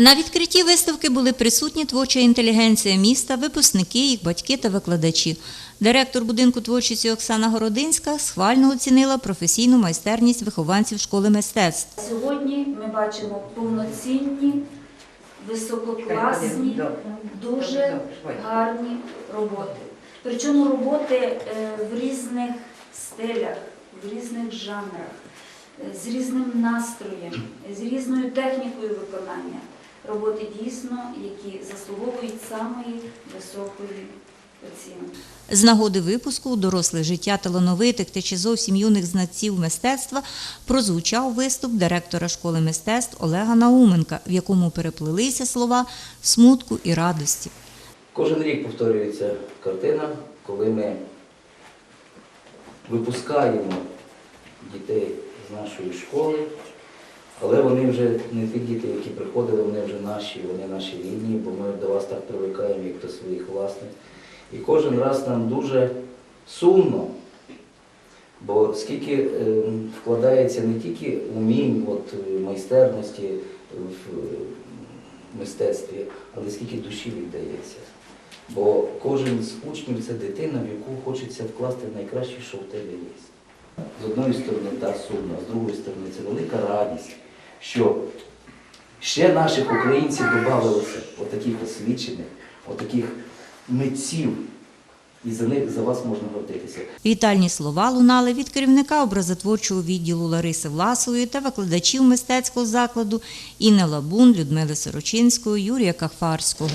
На відкритті виставки були присутні творча інтелігенція міста, випускники, їх батьки та викладачі. Директор будинку творчості Оксана Городинська схвально оцінила професійну майстерність вихованців школи мистецтв. Сьогодні ми бачимо повноцінні, висококласні, дуже гарні роботи. Причому роботи е, в різних стилях, в різних жанрах, е, з різним настроєм, з різною технікою виконання. Роботи дійсно, які заслуговують самої високої оцінки. З нагоди випуску у доросле життя талановитих та чи зовсім юних знатців мистецтва прозвучав виступ директора школи мистецтв Олега Науменка, в якому переплилися слова смутку і радості. Кожен рік повторюється картина, коли ми випускаємо дітей з нашої школи, але вони вже не ті діти, які приходили, вони вже наші, вони наші рідні, бо ми до вас так привикаємо, як до своїх власних. І кожен раз нам дуже сумно, бо скільки е, вкладається не тільки умінь, от, е, майстерності в е, мистецтві, але скільки душі віддається. Бо кожен з учнів це дитина, в яку хочеться вкласти найкраще, що в тебе є. З одної сторони та сумно, з другої сторони це велика радість, що ще наших українців додавалося, отаких освічених, отаких митців, і за них за вас можна гордитися. Вітальні слова лунали від керівника образотворчого відділу Лариси Власової та викладачів мистецького закладу Інни Лабун, Людмили Сорочинської, Юрія Кахфарського.